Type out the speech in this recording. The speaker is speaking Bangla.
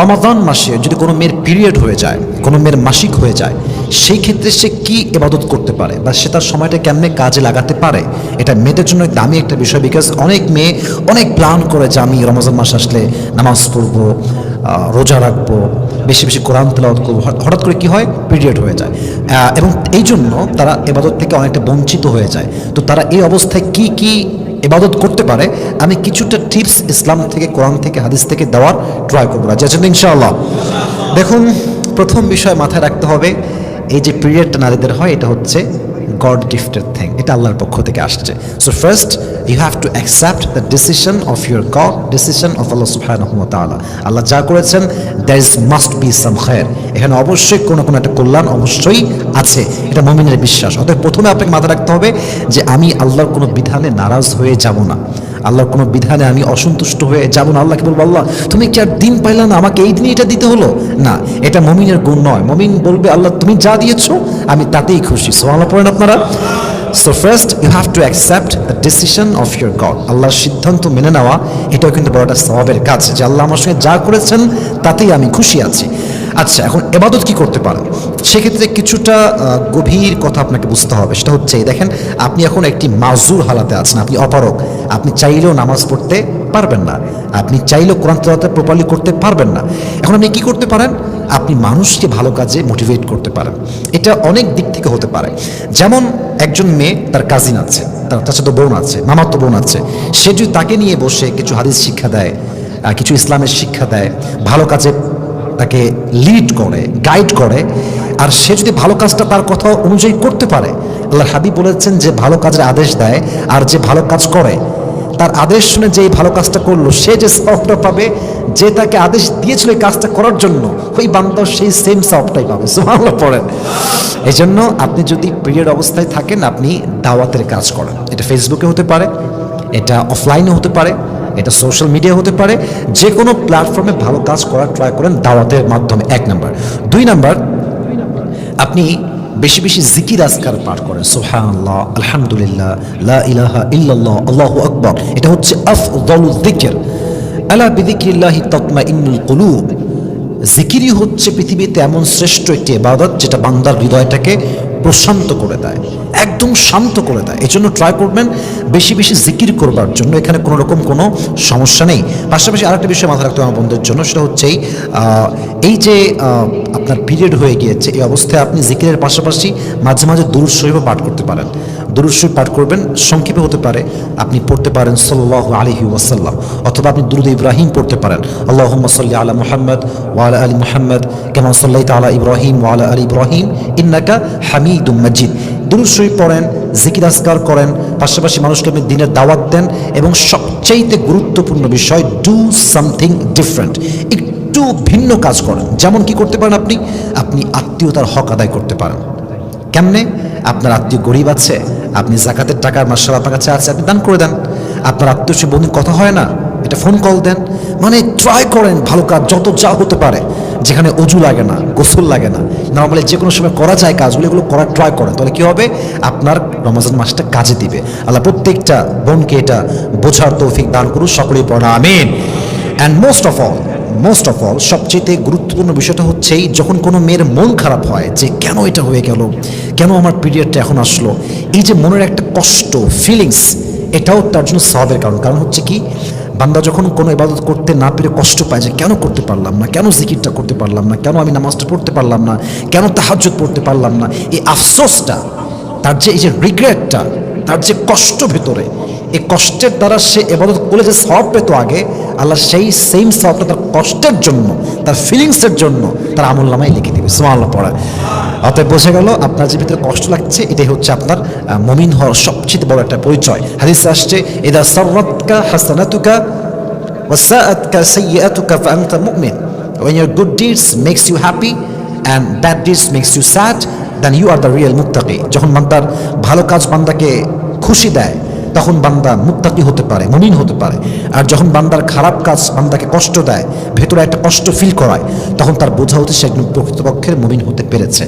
রমাদান মাসে যদি কোনো মেয়ের পিরিয়ড হয়ে যায়, কোনো মেয়ের মাসিক হয়ে যায়, সেই ক্ষেত্রে সে কি এবাদত করতে পারে বা সে তার সময়টা কেমনে কাজে লাগাতে পারে? এটা মেয়েদের জন্য দামি একটা বিষয় বিকজ অনেক মেয়ে অনেক প্ল্যান করে যে আমি রমজান মাস আসলে নামাজ পড়ব রোজা রাখব, বেশি বেশি কোরআন তেলাওয়াত করব। হঠাৎ করে কি হয়? পিরিয়ড হয়ে যায়। এবং এই জন্য তারা এবাদত থেকে অনেকটা বঞ্চিত হয়ে যায়। তো তারা এই অবস্থায় কি কি ইবাদত করতে পারে, আমি কিছুটা টিপস ইসলাম থেকে, কোরআন থেকে, হাদিস থেকে দেওয়ার ট্রাই করব। না যাচ্ছেন ইনশাআল্লাহ? দেখুন, প্রথম বিষয় মাথায় রাখতে হবে, এই যে পিরিয়ডটা নারীদের হয়, এটা হচ্ছে গড গিফটেড থিং এটা আল্লাহর পক্ষ থেকে আসছে। So first you have to accept the decision of your God decision of Allah সুফায় রহমত আল্লাহ আল্লাহ যা করেছেন there is must be some খায়ের এখানে অবশ্যই কোনো কোনো একটা কল্যাণ অবশ্যই আছে। এটা মমিনের বিশ্বাস। অতএব প্রথমে আপনাকে মাথায় রাখতে হবে যে আমি আল্লাহর কোনো বিধানে নারাজ হয়ে যাব না। আল্লাহর কোনো বিধানে আমি অসন্তুষ্ট হয়ে যাব না। আল্লাহকে বলব, আল্লাহ, তুমি কি আর দিন পাইলা না? আমাকে এই দিনই এটা দিতে হলো? না, এটা মমিনের গুণ নয়। মমিন বলবে, আল্লাহ, তুমি যা দিয়েছ, আমি তাতেই খুশি। সো আল্লাহ পড়েন আপনারা। So first you have to accept the decision of your God আল্লাহর সিদ্ধান্ত মেনে নেওয়া, এটাও কিন্তু বড় একটা স্বভাবের কাজ যে আল্লাহ আমার সঙ্গে যা করেছেন, তাতেই আমি খুশি আছি। আচ্ছা এখন এবাদত কি করতে পারেন? সেক্ষেত্রে কিছুটা গভীর কথা আপনাকে বুঝতে হবে। সেটা হচ্ছে দেখেন, আপনি এখন একটি মাজুর হালাতে আছেন, আপনি অপারক আপনি চাইলেও নামাজ পড়তে পারবেন না। আপনি চাইলেও কোরআন তেলাওয়াত প্রপারলি করতে পারবেন না। এখন আপনি কি করতে পারেন? আপনি মানুষকে ভালো কাজে মোটিভেট করতে পারেন। এটা অনেক দিক থেকে হতে পারে। যেমন, একজন মেয়ে, তার কাজিন আছে, তার সাথে বোন আছে, মামাতো বোন আছে। সে যদি তাকে নিয়ে বসে কিছু হাদিস শিক্ষা দেয় কিছু ইসলামের শিক্ষা দেয়, ভালো কাজে তাকে লিড করে গাইড করে। আর সে যদি ভালো কাজটা তার কথা অনুযায়ী করতে পারে আল্লাহ হাবিব বলেছেন যে ভালো কাজের আদেশ দেয় আর যে ভালো কাজ করে। তার আদেশ শুনে যে ভালো কাজটা করল, সে যে সবটা পাবে, যে তাকে আদেশ দিয়েছিল এই কাজটা করার জন্য, ওই বান্দাও সেই সেম সবটাই পাবে। সুবহানাল্লাহ পড়েন। এই জন্য আপনি যদি পিরিয়ড অবস্থায় থাকেন, আপনি দাওয়াতের কাজ করেন। এটা ফেসবুকে হতে পারে, এটা অফলাইনে হতে পারে এটা সোশ্যাল মিডিয়া হতে পারে যে কোনো প্ল্যাটফর্মে ভালো কাজ করার ট্রাই করেন দাওয়াতের মাধ্যমে, এক নাম্বার দুই নাম্বার আপনি বেশি বেশি জিকির আজকার পাঠ করেন। সোহান আলহামদুলিল্লাহ, লা ইলাহা ইল্লাল্লাহ, আল্লাহু আকবর। এটা হচ্ছে আফ আফদলু যিকির আলা বিদিকিল্লাহি তকমা ইন্নুল কুলুব। জিকিরই হচ্ছে পৃথিবীতে এমন শ্রেষ্ঠ একটি এবাদত যেটা বান্দার হৃদয়টাকে প্রশান্ত করে দেয় একদম শান্ত করে দেয়। এই জন্য ট্রাই করবেন বেশি বেশি জিকির করবার জন্য এখানে কোনো রকম কোনো সমস্যা নেই। পাশাপাশি আরেকটা বিষয় মাথায় রাখতে আমার বন্ধুদের জন্য সেটা হচ্ছে এই, যে আপনার পিরিয়ড হয়ে গিয়েছে এই অবস্থায় আপনি জিকিরের পাশাপাশি মাঝে মাঝে দুরুদ শরীফও পাঠ করতে পারেন। দুরুদ পাঠ করবেন, সংক্ষেপে হতে পারে আপনি পড়তে পারেন সাল্লাহ আলহি ওয়াসাল্লাম, অথবা আপনি দুরুদ ইব্রাহিম পড়তে পারেন। আল্লাহ সাল্লি আলা মোহাম্মদ ওয়ালা আলী মোহাম্মদ কেমন সাল্লাহ তালা ইব্রাহিম ওয়ালা আলী ইব্রাহিম, ইন্নাকা হামিদুম মজিদ। দুরুদ শরীফ পড়েন জিকির আসকার করেন, পাশাপাশি মানুষকে আপনি দিনের দাওয়াত দেন, এবং সবচাইতে গুরুত্বপূর্ণ বিষয় ডু সামথিং ডিফারেন্ট একটু ভিন্ন কাজ করেন। যেমন কি করতে পারেন আপনি? আপনি আত্মীয়তার হক আদায় করতে পারেন। কেমনে? আপনার আত্মীয় গরিব আছে, আপনি জাকাতের টাকার মার্শাল আপনার কাছে আছে, আপনি দান করে দেন। আপনার আত্মীয় সে বন্ধু কথা হয় না, এটা ফোন কল দেন। মানে ট্রাই করেন ভালো কাজ, যত যা হতে পারে। যেখানে অজু লাগে না, গোসল লাগে না। নর্মালি যে কোনো সময় করা যায় কাজগুলো, এগুলো করার ট্রাই করেন। তাহলে কি হবে? আপনার রমজান মাসটা কাজে দিবে। আল্লাহ প্রত্যেকটা বোনকে এটা বোঝার তৌফিক দান করুন। সকলেই পড়া, আমিন। And most of all most of all সবচেয়ে গুরুত্বপূর্ণ বিষয়টা হচ্ছেই যখন কোনো মেয়ের মন খারাপ হয় যে কেন এটা হয়ে গেল, কেন আমার পিরিয়ডটা এখন আসলো, এই যে মনের একটা কষ্ট ফিলিংস এটাও তার জন্য সবের কারণ। কারণ হচ্ছে কি, বান্দা যখন কোনো ইবাদত করতে না পেরে কষ্ট পায় যে কেন করতে পারলাম না, কেন জিকিরটা করতে পারলাম না, কেন আমি নামাজটা পড়তে পারলাম না, কেন তাহাজ্জুদ পড়তে পারলাম না, এই আফসোসটা, তার যে এই যে রিগ্রেটটা তার যে কষ্ট ভেতরে এই কষ্টের দ্বারা সে এবাদত করলে যে সব পেত আগে, আল্লাহ সেই সেম সবটা তার কষ্টের জন্য, তার ফিলিংসের জন্য তার আমল নামায় লিখে দিবে। সুমাল্লাহ পড়া। অতএব বোঝা গেল, আপনার যে ভিতরে কষ্ট লাগছে, এটাই হচ্ছে আপনার মমিন হওয়ার সবচেয়ে বড় একটা পরিচয়। হাদিস আসছে এদা সররতকা হাসানাতুকা ওয়াসাআতকা সাইয়্যাতুকা ফাআনতা মুমিন। When your good deeds makes you happy and bad deeds makes you sad, then you are the real মুত্তাকি যখন বান্দার ভালো কাজ বান্দাকে খুশি দেয় তখন বান্দা মুক্তাকি হতে পারে, মমিন হতে পারে। আর যখন বান্দার খারাপ কাজ বান্দাকে কষ্ট দেয়, ভেতরে একটা কষ্ট ফিল করায়, তখন তার বোঝা হতে সে একজন প্রকৃতপক্ষের মমিন হতে পেরেছে।